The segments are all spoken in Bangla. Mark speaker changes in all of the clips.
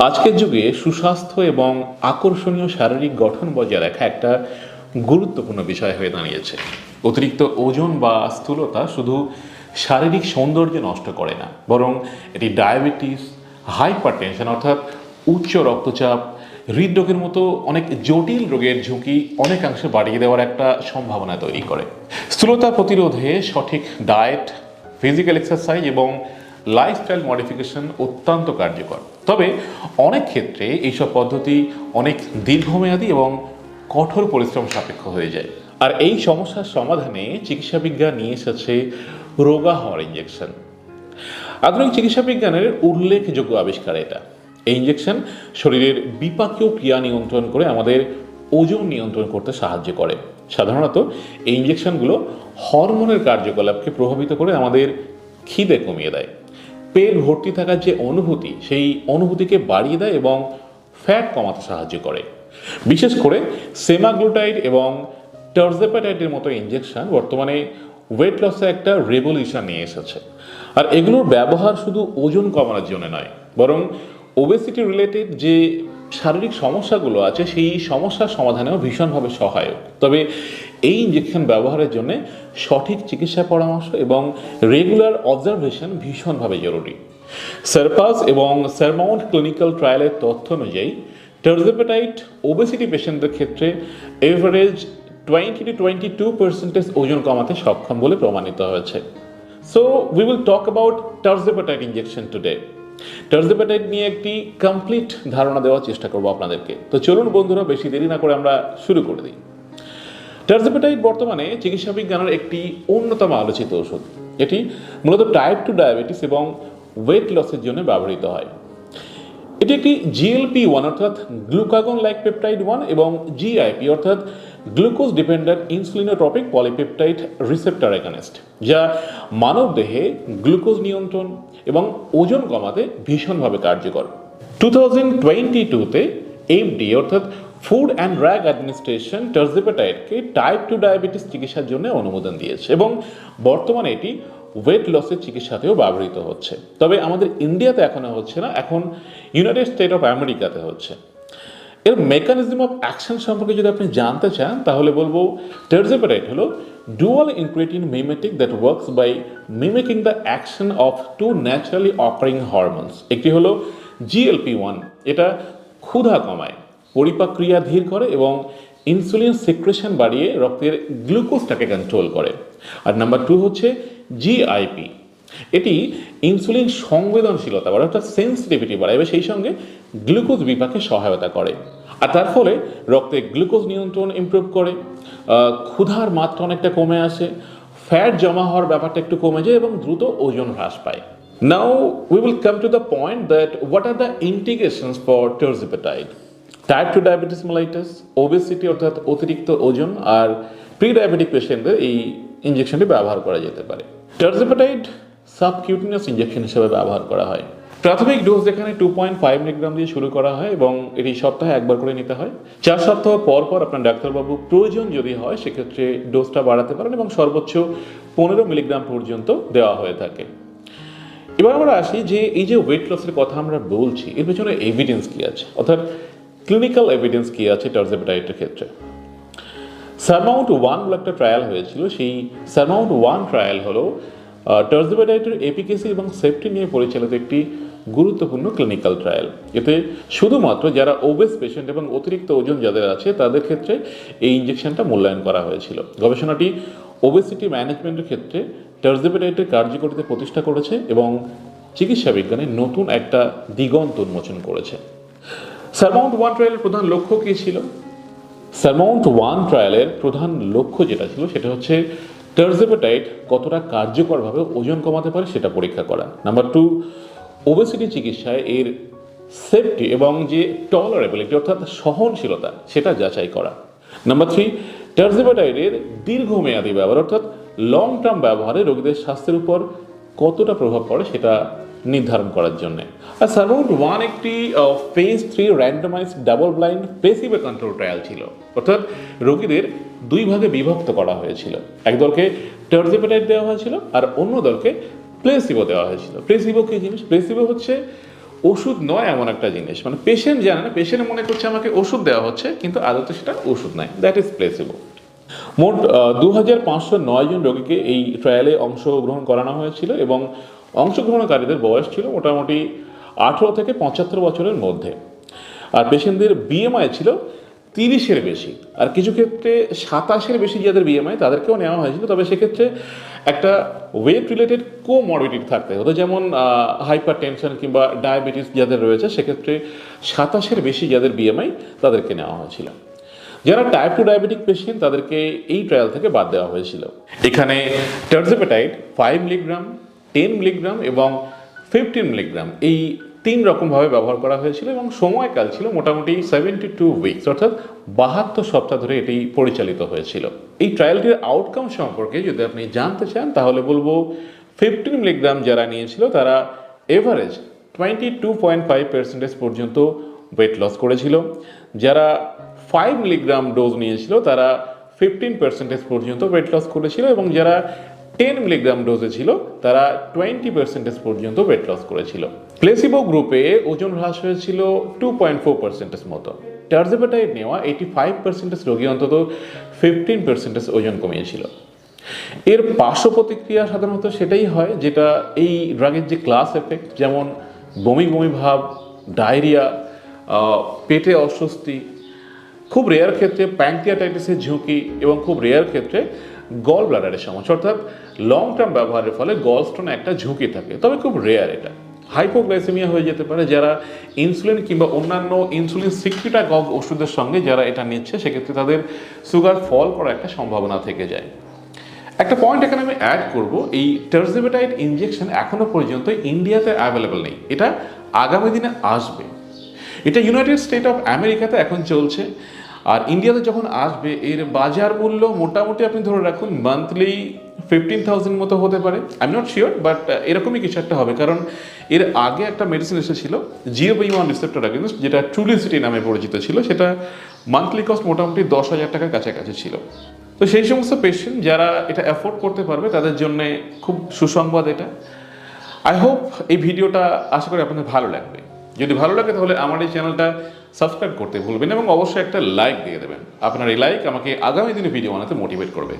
Speaker 1: আজকের যুগে সুস্বাস্থ্য এবং আকর্ষণীয় শারীরিক গঠন বজায় রাখা একটা গুরুত্বপূর্ণ বিষয় হয়ে দাঁড়িয়েছে। অতিরিক্ত ওজন বা স্থূলতা শুধু শারীরিক সৌন্দর্য নষ্ট করে না, বরং এটি ডায়াবেটিস হাইপার টেনশন অর্থাৎ উচ্চ রক্তচাপ, হৃদরোগের মতো অনেক জটিল রোগের ঝুঁকি অনেকাংশে বাড়িয়ে দেওয়ার একটা সম্ভাবনা তৈরি করে। স্থূলতা প্রতিরোধে সঠিক ডায়েট, ফিজিক্যাল এক্সারসাইজ এবং লাইফস্টাইল মডিফিকেশন অত্যন্ত কার্যকর। তবে অনেক ক্ষেত্রে এইসব পদ্ধতি অনেক দীর্ঘমেয়াদী এবং কঠোর পরিশ্রম সাপেক্ষ হয়ে যায়। আর এই সমস্যার সমাধানে চিকিৎসা বিজ্ঞান নিয়ে এসেছে রোগা হওয়ার ইঞ্জেকশন আধুনিক চিকিৎসা বিজ্ঞানের উল্লেখযোগ্য আবিষ্কার এটা। এই ইঞ্জেকশন শরীরের বিপাকীয় ক্রিয়া নিয়ন্ত্রণ করে আমাদের ওজন নিয়ন্ত্রণ করতে সাহায্য করে। সাধারণত এই ইঞ্জেকশনগুলো হরমোনের কার্যকলাপকে প্রভাবিত করে আমাদের খিদে কমিয়ে দেয়। পেট ভর্তি থাকার যে অনুভূতি, সেই অনুভূতিকে বাড়িয়ে দেয় এবং ফ্যাট কমাতে সাহায্য করে। বিশেষ করে সেমাগ্লুটাইড এবং টার্জেপাটাইটের মতো ইঞ্জেকশন বর্তমানে ওয়েট লসে একটা রেভলিউশন নিয়ে এসেছে। আর এগুলোর ব্যবহার শুধু ওজন কমানোর জন্য নয়, বরং ওবেসিটি রিলেটেড যে শারীরিক সমস্যাগুলো আছে, সেই সমস্যার সমাধানেও ভীষণভাবে সহায়ক। তবে এই ইঞ্জেকশন ব্যবহারের জন্য সঠিক চিকিৎসা পরামর্শ এবং রেগুলার অবজারভেশন ভীষণভাবে জরুরি। সারপাস এবং সারমাউন্ট ক্লিনিক্যাল ট্রায়ালের তথ্য অনুযায়ী টার্জেপেটাইট ওবেসিটি পেশেন্টদের ক্ষেত্রে average twenty two twenty two percentage ওজন কমাতে সক্ষম বলে প্রমাণিত হয়েছে। So we will talk about tirzepatide injection today tirzepatide নিয়ে একটি কমপ্লিট ধারণা দেওয়ার চেষ্টা করব আপনাদেরকে। তো চলুন বন্ধুরা, বেশি দেরি না করে আমরা শুরু করে দিই। টার্জেপেটাইট বর্তমানে চিকিৎসা বিজ্ঞানের একটি অন্যতম আলোচিত ওষুধ এটি মূলত টাইপ টু ডায়াবেটিস এবং ওয়েট লসের জন্য ব্যবহৃত হয়। এটি একটি জিএলপি ওয়ান অর্থাৎ গ্লুকাগন লাইক পেপটাইড ওয়ান এবং জিআইপি অর্থাৎ glucose dependent insulinotropic polypeptide receptor agonist যা মানব দেহে গ্লুকোজ নিয়ন্ত্রণ এবং ওজন কমাতে ভীষণভাবে কার্যকর। টু থাউজেন্ড টোয়েন্টি টুতে এফডি অর্থাৎ ফুড অ্যান্ড ড্রাগ অ্যাডমিনিস্ট্রেশন টার্জেপেটাইডকে টাইপ টু ডায়াবেটিস চিকিৎসার জন্য অনুমোদন দিয়েছে এবং বর্তমানে এটি ওয়েট লসের চিকিৎসাতেও ব্যবহৃত হচ্ছে। তবে আমাদের ইন্ডিয়াতে এখনও হচ্ছে না, এখন ইউনাইটেড স্টেট অফ আমেরিকাতে হচ্ছে। এর মেকানিজম অফ অ্যাকশন সম্পর্কে যদি আপনি জানতে চান, তাহলে বলব টেরজেপাটাইট হলো dual incretin mimetic that works by mimicking the action of two naturally occurring hormones একটি হলো জিএলপি ওয়ান এটা ক্ষুধা কমায়। পরিপাক ক্রিয়া ধীর করে এবং ইনসুলিন সিক্রেশন বাড়িয়ে রক্তের গ্লুকোজটাকে কন্ট্রোল করে। আর নাম্বার টু হচ্ছে জিআইপি এটি ইনসুলিন সংবেদনশীলতা বাড়ায় অর্থাৎ সেন্সিটিভিটি বাড়ায় সেই সঙ্গে গ্লুকোজ বিপাকে সহায়তা করে। আর তার ফলে রক্তে গ্লুকোজ নিয়ন্ত্রণ ইমপ্রুভ করে ক্ষুধার মাত্রা অনেকটা কমে আসে ফ্যাট জমা হওয়ার ব্যাপারটা একটু কমে যায় এবং দ্রুত ওজন হ্রাস পায়। Now we will come to the point that what are the integrations for tirzepatide type two diabetes mellitus obesity অর্থাৎ অতিরিক্ত ওজন আর প্রি ডায়াবেটিক পেশেন্টদের এই ইঞ্জেকশনটি ব্যবহার করা যেতে পারে। টার্জেপাটাইড সাবকিউটিনাস ইঞ্জেকশন হিসেবে ব্যবহার করা হয়। প্রাথমিক ডোজ এখানে টু পয়েন্ট ফাইভ মিলিগ্রাম দিয়ে শুরু করা হয় এবং এটি সপ্তাহে একবার করে নিতে হয়। চার সপ্তাহ পর পর আপনার ডাক্তারবাবু প্রয়োজন যদি হয়, সেক্ষেত্রে ডোজটা বাড়াতে পারেন এবং সর্বোচ্চ পনেরো মিলিগ্রাম পর্যন্ত দেওয়া হয়ে থাকে। এবার আমরা আসি যে, এই যে ওয়েট লসের কথা আমরা বলছি, এর পেছনে এভিডেন্স কি আছে? অর্থাৎ ক্লিনিক্যাল এভিডেন্স কি আছে টার্জেপাটাইটের ক্ষেত্রে? সারমাউন্ট ওয়ান বলে একটা ট্রায়াল হয়েছিল, সেই সারমাউন্ট ওয়ান ট্রায়াল হলো টার্জেপাটাইটের এপিকেসি এবং সেফটি নিয়ে পরিচালিত একটি গুরুত্বপূর্ণ ক্লিনিক্যাল ট্রায়াল এতে শুধুমাত্র যারা ওবেস পেশেন্ট এবং অতিরিক্ত ওজন যাদের আছে, তাদের ক্ষেত্রে এই ইঞ্জেকশনটা মূল্যায়ন করা হয়েছিল। গবেষণাটি ওবেসিটি ম্যানেজমেন্টের ক্ষেত্রে টার্জেপাটাইটের কার্যকরিতা প্রতিষ্ঠা করেছে এবং চিকিৎসা বিজ্ঞানে নতুন একটা দিগন্ত উন্মোচন করেছে। সারমাউন্ট ওয়ান ট্রায়ালের প্রধান লক্ষ্য কী ছিল? সারমাউন্ট ওয়ান ট্রায়ালের প্রধান লক্ষ্য যেটা ছিল সেটা হচ্ছে টার্জেপাটাইট কতটা কার্যকরভাবে ওজন কমাতে পারে সেটা পরীক্ষা করা। নাম্বার টু ওবেসিটি চিকিৎসায় এর সেফটি এবং যে টলারেবিলিটি অর্থাৎ সহনশীলতা সেটা যাচাই করা। নাম্বার থ্রি টার্জেপাটাইডের দীর্ঘমেয়াদী ব্যবহার অর্থাৎ লং টার্ম ব্যবহারে রোগীদের স্বাস্থ্যের উপর কতটা প্রভাব পড়ে সেটা নির্ধারণ করার জন্য। আর সারমাউন্ট ওয়ান একটি phase three randomised double blind placebo control trial ছিল। অর্থাৎ রোগীদের দুই ভাগে বিভক্ত করা হয়েছিল। এক দলকে টার্জেপাটাইট দেওয়া হয়েছিল আর অন্য দলকে প্লেসিভো দেওয়া হয়েছিল। প্লেসিভো কী জিনিস? প্লেসিভো হচ্ছে ওষুধ নয় এমন একটা জিনিস। মানে পেশেন্ট জানে না পেশেন্ট মনে করছে আমাকে ওষুধ দেওয়া হচ্ছে, কিন্তু আদতে সেটা ওষুধ নয় দ্যাট ইজ প্লেসিবল মোট দু হাজার পাঁচশো নয় জন রোগীকে এই ট্রায়ালে অংশগ্রহণ করানো হয়েছিল এবং অংশগ্রহণকারীদের বয়স ছিল মোটামুটি আঠেরো থেকে পঁচাত্তর বছরের মধ্যে। আর পেশেন্টদের বিএমআই ছিল তিরিশের বেশি। আর কিছু ক্ষেত্রে সাতাশের বেশি যাদের বিএমআই তাদেরকেও নেওয়া হয়েছিল। তবে সেক্ষেত্রে একটা ওয়েট রিলেটেড কোমরবিডিটি থাকতে হতো। যেমন হাইপার টেনশন কিংবা ডায়াবেটিস যাদের রয়েছে, সেক্ষেত্রে সাতাশের বেশি যাদের বিএমআই তাদেরকে নেওয়া হয়েছিল। যারা টাইপ টু ডায়াবেটিক পেশেন্ট তাদেরকে এই ট্রায়াল থেকে বাদ দেওয়া হয়েছিল। এখানে tirzepatide five milligram ten milligram এবং ফিফটিন মিলিগ্রাম। এই তিন রকমভাবে ব্যবহার করা হয়েছিল এবং সময়কাল ছিল মোটামুটি সেভেন্টি টু উইকস, অর্থাৎ বাহাত্তর সপ্তাহ ধরে এটি পরিচালিত হয়েছিল। এই ট্রায়ালটির আউটকাম সম্পর্কে যদি আপনি জানতে চান, তাহলে বলব ফিফটিন মিলিগ্রাম যারা নিয়েছিল, তারা average twenty two point five percentage পর্যন্ত ওয়েট লস করেছিল। যারা ফাইভ মিলিগ্রাম ডোজ নিয়েছিল, তারা ফিফটিন পার্সেন্টেজ পর্যন্ত ওয়েট লস করেছিল এবং যারা টেন মিলিগ্রাম ডোজে ছিল, তারা টোয়েন্টি পার্সেন্টেজ পর্যন্ত ওয়েট লস করেছিল। প্লেসিবো গ্রুপে ওজন হ্রাস হয়েছিল টু পয়েন্ট ফোর পার্সেন্টেজ মতো। টার্জেপেটাইড নেওয়া এইটি ফাইভ পার্সেন্টেজ রোগী অন্তত ফিফটিন পার্সেন্টেজ ওজন কমিয়েছিল। এর পার্শ্ব প্রতিক্রিয়া সাধারণত সেটাই হয়, যেটা এই ড্রাগের যে ক্লাস এফেক্ট যেমন বমি বমি ভাব ডায়রিয়া পেটে অস্বস্তি, খুব রেয়ার ক্ষেত্রে প্যাঙ্কিয়াটাইটিসের ঝুঁকি এবং খুব রেয়ার ক্ষেত্রে গল ব্লাডারের সমস্যা, অর্থাৎ লং টার্ম ব্যবহারের ফলে গল স্টোনে একটা ঝুঁকি থাকে। তবে খুব রেয়ার এটা। হাইপোগ্লাইসেমিয়া হয়ে যেতে পারে যারা ইনসুলিন কিংবা অন্যান্য ইনসুলিন সিক্রিটাগগ ওষুধের সঙ্গে যারা এটা নিচ্ছে, সেক্ষেত্রে তাদের সুগার ফল করার একটা সম্ভাবনা থেকে যায়। একটা পয়েন্ট এখানে আমি অ্যাড করব, এই টার্জেবেটাইড ইনজেকশন এখনও পর্যন্ত ইন্ডিয়াতে অ্যাভেলেবল নেই। এটা আগামী দিনে আসবে। এটা ইউনাইটেড স্টেট অফ আমেরিকাতে এখন চলছে। আর ইন্ডিয়াতে যখন আসবে, এর বাজার মূল্য মোটামুটি আপনি ধরে রাখুন মান্থলি ফিফটিন থাউজেন্ড মতো হতে পারে। I am not sure but এরকমই কিছু একটা হবে। কারণ এর আগে একটা মেডিসিন এসেছিল জিও বি ওয়ান রিসেপ্টর অ্যাগেনিস্ট যেটা ট্রুলিসিটি নামে পরিচিত ছিল, সেটা মান্থলি কস্ট মোটামুটি দশ হাজার টাকার কাছাকাছি ছিল। তো সেই সমস্ত পেশেন্ট যারা এটা অ্যাফোর্ড করতে পারবে, তাদের জন্য খুব সুসংবাদ এটা। আই হোপ এই ভিডিওটা আশা করি আপনাদের ভালো লাগবে। যদি ভালো লাগে তাহলে আমার এই চ্যানেলটা সাবস্ক্রাইব করতে ভুলবেন এবং অবশ্যই একটা লাইক দিয়ে দেবেন। আপনার এই লাইক আমাকে আগামী দিনে ভিডিও বানাতে মোটিভেট করবে।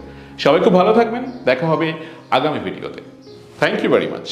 Speaker 1: সবাই খুব ভালো থাকবেন। দেখা হবে আগামী ভিডিওতে থ্যাংক ইউ ভেরি মাচ